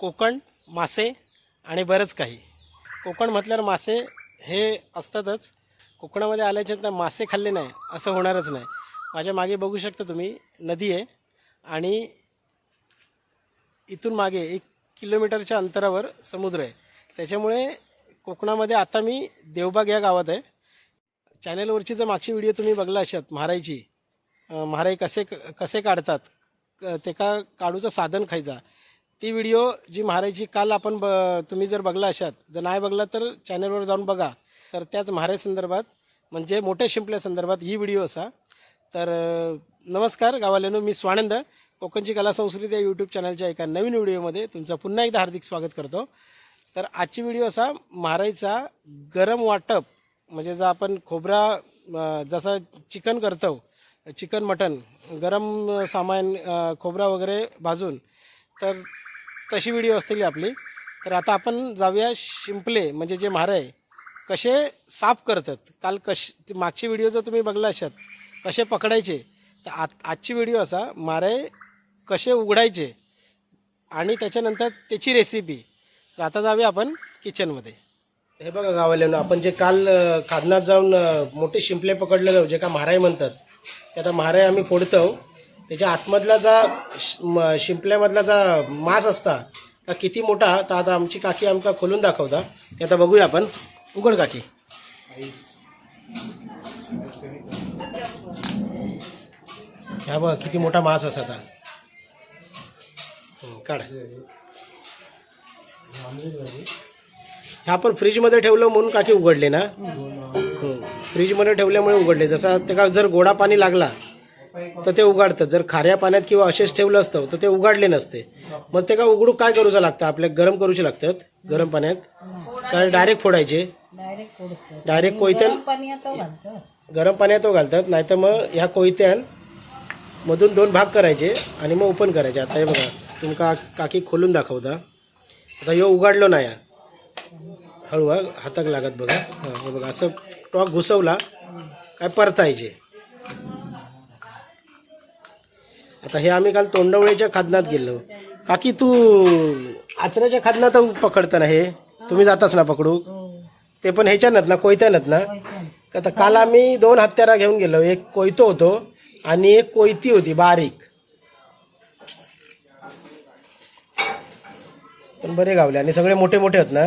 कोकण मासे आणि बरंच काही. कोकण म्हटल्यावर मासे हे असतातच. कोकणामध्ये आल्याच्या मासे खाल्ले नाही असं होणारच नाही. माझ्या मागे बघू शकता तुम्ही नदी आहे आणि इथून मागे एक किलोमीटरच्या अंतरावर समुद्र आहे. त्याच्यामुळे कोकणामध्ये आता मी देवबाग या गावात आहे. चॅनेलवरची जर मागची व्हिडिओ तुम्ही बघला अशात महाराईची महाराई कसे कसे काढतात क- ते का काढूचं साधन खायचा ती व्हिडिओ जी महाराजची काल आपण ब तुम्ही जर बघला अशात जर नाही बघला तर चॅनलवर जाऊन बघा. तर त्याच महाराज संदर्भात म्हणजे मोठ्या शिंपल्या संदर्भात ही व्हिडिओ असा. तर नमस्कार गावाल्यानो मी स्वानंद. कोकणची कला संस्कृती या यूट्यूब चॅनलच्या एका नवीन व्हिडिओमध्ये तुमचं पुन्हा एकदा हार्दिक स्वागत करतो. तर आजची व्हिडिओ असा महाराजचा गरम वाटप म्हणजे जर आपण खोबरा जसं चिकन करतो चिकन मटन गरम सामान खोबरा वगैरे भाजून तर तशी व्हिडिओ असतील आपली. तर आता आपण जाऊया शिंपले म्हणजे जे म्हाराय कसे साफ करतात? काल कश मागची व्हिडिओ जर तुम्ही बघला असात कसे पकडायचे तर आत आजची व्हिडिओ असा मारे कसे उघडायचे आणि त्याच्यानंतर त्याची रेसिपी तर आता जाऊया आपण किचनमध्ये हे बघा गावाल्यानं आपण जे काल खादनात जाऊन मोठे शिंपले पकडलेलो जे का म्हाराय म्हणतात ते आता म्हाराय आम्ही फोडतो. त्याच्या आतमधला जा शिंपल्यामधला जा मांस असता का किती मोठा तर आता आमची काकी आमका खोलून दाखवता. ते आता बघूया आपण. उघड काकी. ह्या बघ किती मोठा मांस असा आता. हं, काढ. ह्या आपण फ्रीजमध्ये ठेवलं म्हणून काकी उघडले ना? हं. फ्रीजमध्ये ठेवल्यामुळे उघडले. जसा ते का जर गोडा पाणी लागला तर ते उघडतं जर खाऱ्या पाण्यात किंवा असेच ठेवलं असतं तर ते उघडले नसते. मग ते का उघडू काय करूचं लागतं? आपल्या गरम करूचे लागतात गरम पाण्यात. काय डायरेक्ट फोडायचे? डायरेक्ट कोयत्यान गरम पाण्यात तो घालतात. नाहीतर मग ह्या कोयत्यान मधून दोन भाग करायचे आणि मग ओपन करायचे. आता हे बघा तुमका काकी खोलून दाखवता. आता ह्यो उघडलो नाही. हळू हाताक लागत बघा. हे बघा असं टॉक घुसवला काय परतायचे. आता हे आम्ही काल तोंडवळीच्या खादनात गेलो. काकी तू आचऱ्याच्या खादनात पकडता ना हे. तुम्ही जाताच ना पकडू. हो. ते पण ह्याच्यानंच ना कोयत्यानंच ना. आता काल आम्ही दोन हत्यारा घेऊन गेलो. एक कोयतो होतो आणि एक कोयती होती बारीक. पण बरे गावले आणि सगळे मोठे मोठे आहेत ना.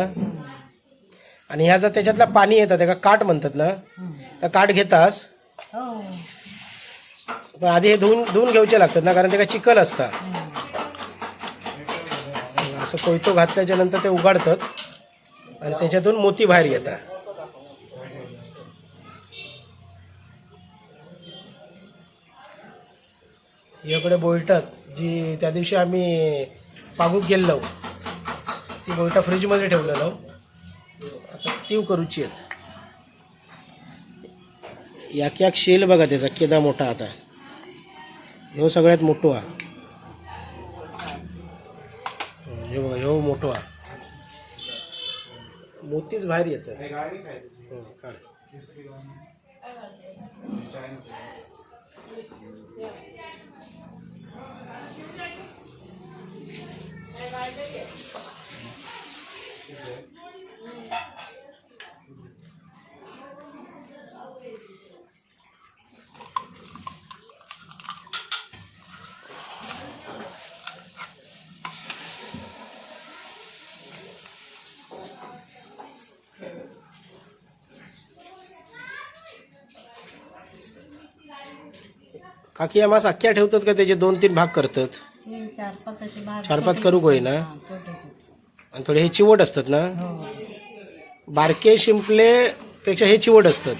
आणि ह्या जर त्याच्यातला पाणी येतं त्याला काट म्हणतात ना. त्या काट घेतास. हो. पण आधी हे धुवून धुवून घ्यायचे लागतात ना कारण त्याला चिकल असतात. असं कोयतो घातल्याच्या नंतर ते उघडतात आणि त्याच्यातून मोती बाहेर येतात. याकडे बोलटात जी त्या दिवशी आम्ही पागूक गेलो ती बोलटा फ्रीजमध्ये ठेवलेलो. आता तीव करूची आहेत. याक याक शेल बघा त्याचा केदा मोठा आता. ह्यो सगळ्यात मोठो हा बघा ह्यो मोठो मोतीच बाहेर येतात हो, काढ. काकी या मास अख्ख्या ठेवतात का? त्याचे दोन तीन भाग करतात. तीन चार पाच असे भाग चार पाच करू होई ना? हा, छोटे छोटे. आणि थोडे हे चिवट असतात ना? हो. बारके शिंपले पेक्षा हे चिवट असतात.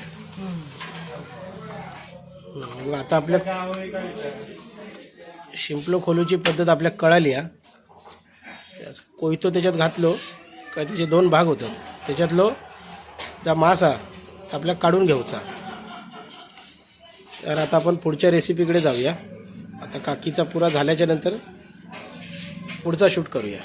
मग आता आपल्या शिंपलो खोलूची पद्धत आपल्या कळाली हा. कोयतो त्याच्यात घातलो का त्याचे दोन भाग होतात. त्याच्यातलो त्या मासा आपल्या काढून घ्यायचा. तर आता आपण पुढच्या रेसिपीकडे जाऊया. आता काकीचा पुरा झाल्याच्यानंतर पुढचा शूट करूया.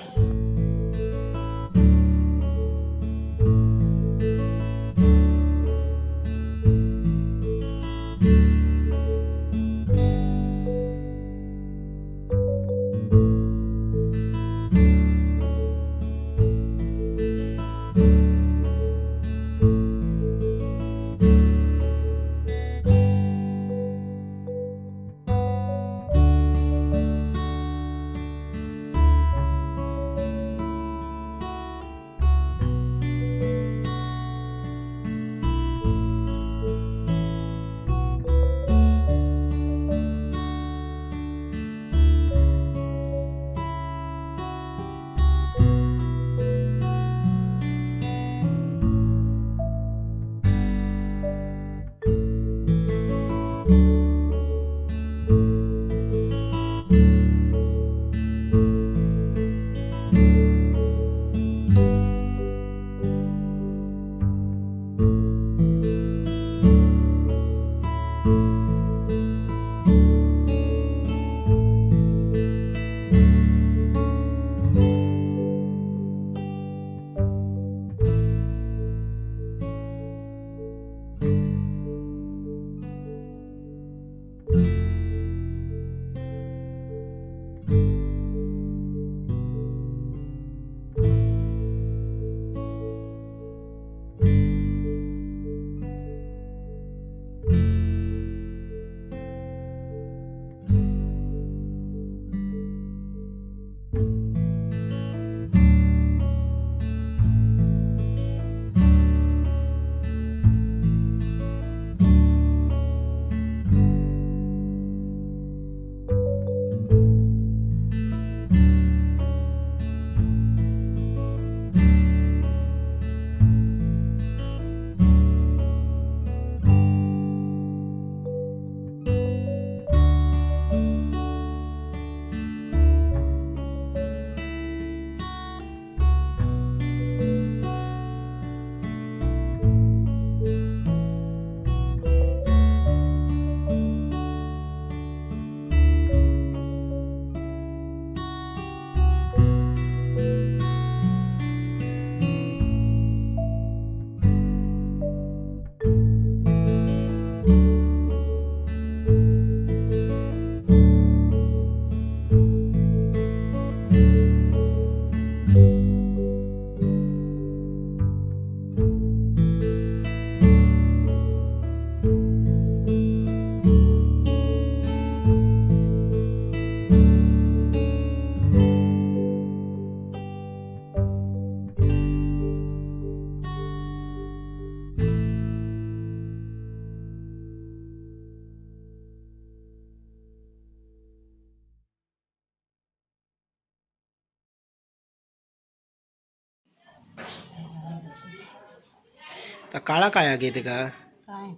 तर काळा काय घेते का? काय?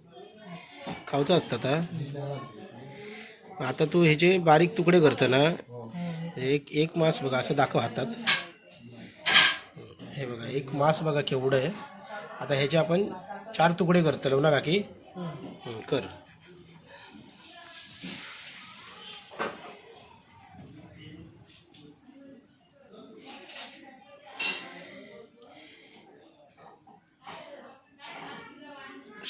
खाऊचा असतात हा? आता तू ह्याचे बारीक तुकडे करतो ना हो. एक एक मास बघा असं दाखव हातात. हे बघा एक मास बघा केवढं आहे. आता ह्याचे आपण चार तुकडे करतलो ना काकी कर.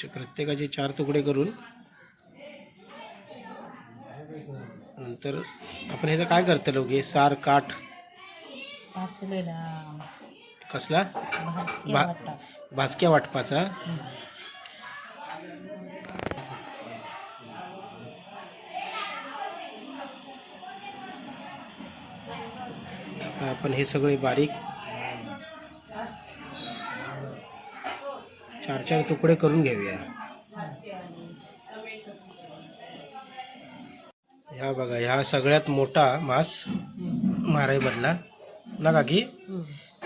असे प्रत्येकाचे चार तुकडे करून. नंतर आपण ह्याचं काय करतलो गे सार काठ? कसला? भा- भाजक्या वाटपाचा. आता आपण हे सगळे बारीक चार चार तुकडे करून घेऊया. ह्या बघा ह्या सगळ्यात मोठा मास हम्म. माराय बदला ना काकी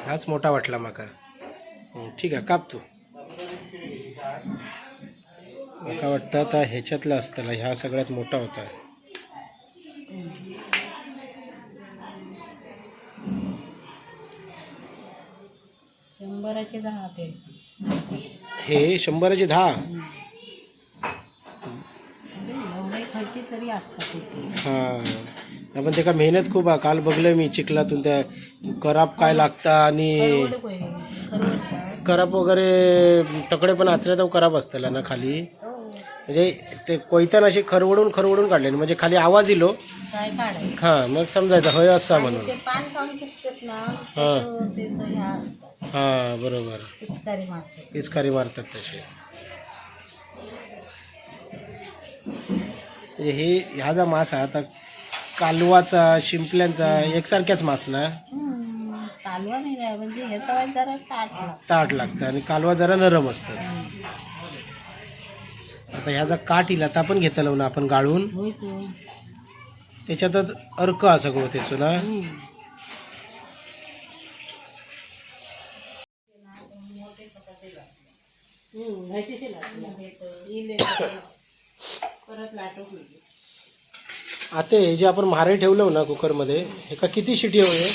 हाच मोठा वाटला माका. ठीक आहे काप तू. माका वाटतं आता ह्याच्यातला असताना ह्या सगळ्यात मोठा होता. शंभराचे दहा ते. हे शंभराचे दहा. हा. पण त्याका मेहनत खूप आहे. काल बघलं मी चिखलातून त्या कराप काय लागता आणि कराप वगैरे तकडे पण आचऱ्यात कराप असताला ना खाली. हो. म्हणजे ते कोयत्यान अशी खरवडून खरवडून काढले म्हणजे खाली आवाज इलो हा मग समजायचं होय असा म्हणून. ते हा. असतं. हा बरोबर पिचकारी मारते पिचकारी मारतात तसे म्हणजे हे ह्या जा मास आहे आता कालवाचा शिंपल्यांचा एकसारख्याच मास ना हम्म, कालवा नाही रे, म्हणजे ह्याचा वाज जरा ताट लागतो. ताट लागतं आणि कालवा जरा नरम हम्म. आता ह्याचा काठ इला तर आपण घेतलो ना आपण गाळून होय तू त्याच्यातच अर्क हा सगळं त्याचं ना हम्म. आता हे जे आपण म्हारे ठेवलं ना कुकरमध्ये हे का किती शिटी होईल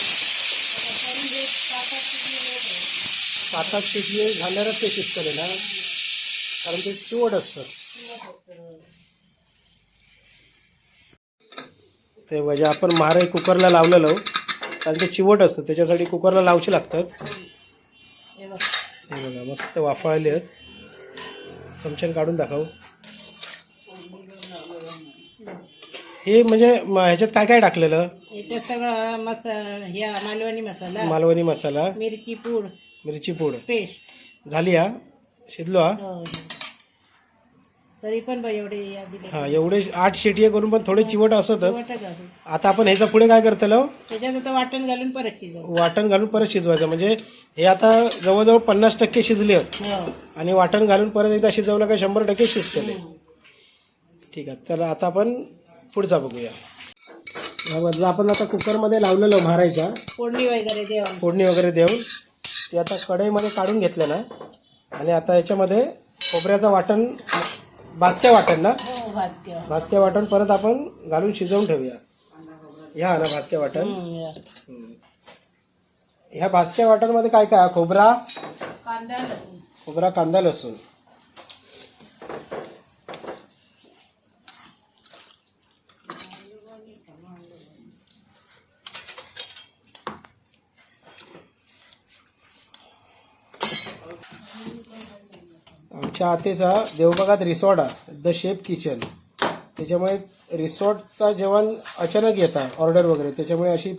सात आठ शिटी झाल्यावरच ते शिजतले ना? कारण ते चिवट असतं. ते म्हणजे आपण म्हारे कुकरला लावलेलं कारण ते चिवट असतं त्याच्यासाठी कुकरला लावचे लागतात. हे बघ. हे बघा मस्त वाफळले आहेत चमच्याने काढून दाखव. हे म्हणजे म- ह्याच्यात काय काय टाकलेलं सगळं मसाला ह्या मालवणी मसाला मालवणी मसाला मिरची पूड मिरची पूड. पेस्ट. झाली हा? शिजलो हा हो, तरी पण बाई एवढे या दिले. हा एवढे आठ शेटिये करून पण थोडे चिवट असतच. वाटत. आता आपण ह्याच्या पुढे काय करतलो? त्याच्यात आता वाटण घालून परत शिजव. वाटण घालून परत शिजवायचं. म्हणजे हे आता जवळजवळ पन्नास टक्के शिजले आहेत. हो. आणि वाटण घालून परत एकदा शिजवलं का शंभर टक्के शिजतले हम्म. ठीक आहे. तर आता आपण पुढचा बघूया. याबद्दल आपण आता कुकरमध्ये लावलेलं मारायचा. फोडणी वगैरे देऊन. फोडणी वगैरे देऊन ते आता कढईमध्ये काढून घेतलं ना आणि आता याच्यामध्ये खोबऱ्याचं वाटण भाजक्या वाटण ना हो भाजक्या. वाटण परत आपण घालून शिजवून ठेवूया. ह्या ना भाजक्या वाटण. हम्म. ह्या भाजक्या वाटणमध्ये काय काय? खोबरा? कांदा लसूण. खोबरा कांदा लसूण. आमच्या आतेचा देवबागात रिसॉर्ट आहे द शेफ किचन. त्याच्यामुळे रिसॉर्टचा जेवण अचानक येतात ऑर्डर वगैरे. त्याच्यामुळे अशी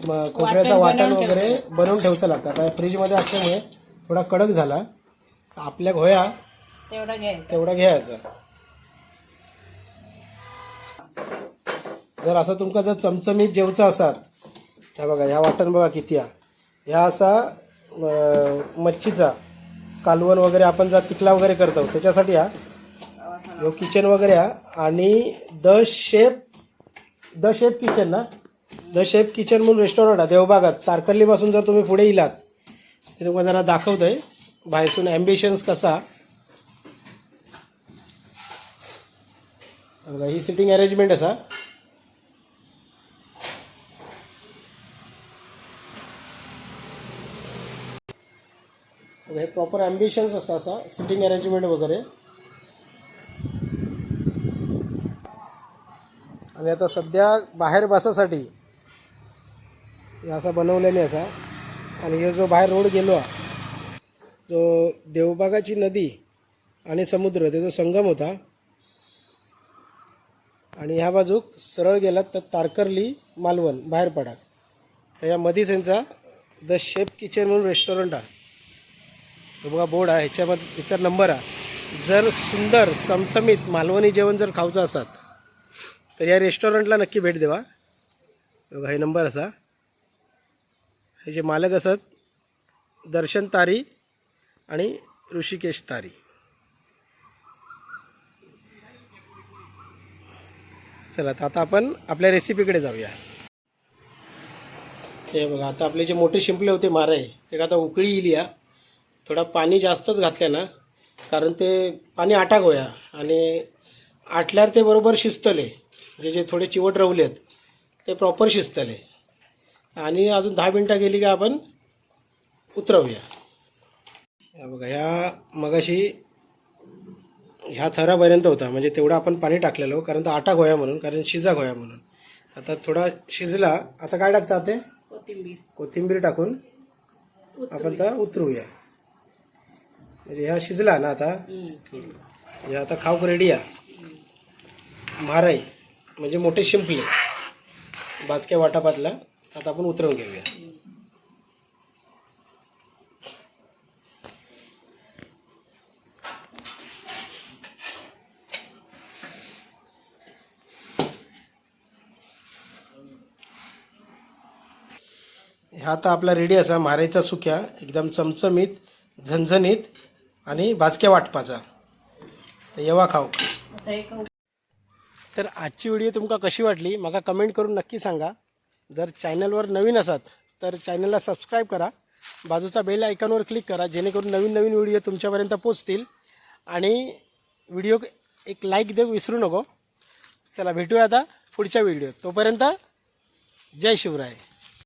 खोबऱ्याचं वाटण वगैरे बनवून ठेवचं लागतं. आता फ्रीजमध्ये असल्यामुळे थोडा कडक झाला. आपल्या घोया तेवढा घ्यायचा. तेवढा घ्यायचा. जर असं तुमका जर चमचमीत जेवचं असाल ह्या बघा ह्या वाटण बघा किती हा ह्या असा मच्छीचा कालवण वगैरे आपण जर तिकला वगैरे करतो. त्याच्यासाठी हा. ह्यो किचन वगैरे हा. आणि the shape the shape kitchen ना? द शेफ किचन म्हणून रेस्टॉरंट आहे. देवबागात. तारकर्लीपासून जर तुम्ही पुढे येलात ते तुम्हाला जरा आहे बाहेरसून ॲम्बिशन्स कसा? ही सिटिंग अरेंजमेंट असा हे प्रॉपर ॲम्बिशन्स असं असा सिटिंग अरेंजमेंट वगैरे. आणि आता सध्या बाहेर बसासाठी हे असा बनवल्याने असा. आणि हे जो बाहेर रोड गेलो हा, जो देवबागाची नदी आणि समुद्र त्याचा संगम होता आणि ह्या बाजूक सरळ गेलात तर तारकर्ली मालवण बाहेर पडा. तर या मधीच यांचा द शेप किचन म्हणून रेस्टॉरंट आहे. हे बघा बोर्ड आहे. ह्याच्यामध्ये ह्याच्यावर नंबर आहे. जर सुंदर चमचमीत मालवणी जेवण जर खावचं असत तर या रेस्टॉरंटला नक्की भेट देवा. बघा हे नंबर असा. हे जे मालक असत दर्शन तारी आणि ऋषिकेश तारी. चला तर आता आपण आपल्या रेसिपीकडे जाऊया. हे बघा आता आपले जे मोठे शिंपले होते मारे ते आता उकळी येईल या थोडा पाणी जास्तच घातलं ना कारण ते पाणी आटाक होया आणि आटल्यावर ते बरोबर शिजतले जे जे थोडे चिवट रवलेत ते प्रॉपर शिजतले आणि अजून दहा मिनटं गेली का आपण उतरवूया. या बघा ह्या मगाशी ह्या थरापर्यंत होता. म्हणजे तेवढं आपण पाणी टाकलेलं कारण तो आटा गोया म्हणून कारण शिजा गोया म्हणून. आता थोडा शिजला. आता काय टाकतात ते? कोथिंबीर. कोथिंबीर टाकून आपण तर उतरूया म्हणजे ह्या शिजला ना आता? म्हणजे आता खाऊक रेडी आहे म्हाराई म्हणजे मोठे शिंपले. बाजक्या वाटापातला. आता आपण उतरवून घेऊया. ह्या आता आपला रेडी असा म्हाराईचा सुक्या. एकदम चमचमीत झणझणीत. आणि भाजक्या वाटपाचा. तर येवा खाऊ. तर आजची व्हिडिओ तुमका कशी वाटली म्हाका कमेंट करून नक्की सांगा. जर चॅनलवर नवीन असात तर चॅनलला सबस्क्राईब करा. बाजूचा बेल आयकॉनवर क्लिक करा जेणेकरून नवीन नवीन व्हिडिओ तुमच्यापर्यंत पोचतील. आणि व्हिडिओ एक लाईक देऊ विसरू नको. चला भेटूया आता पुढच्या व्हिडिओ तोपर्यंत जय शिवराय.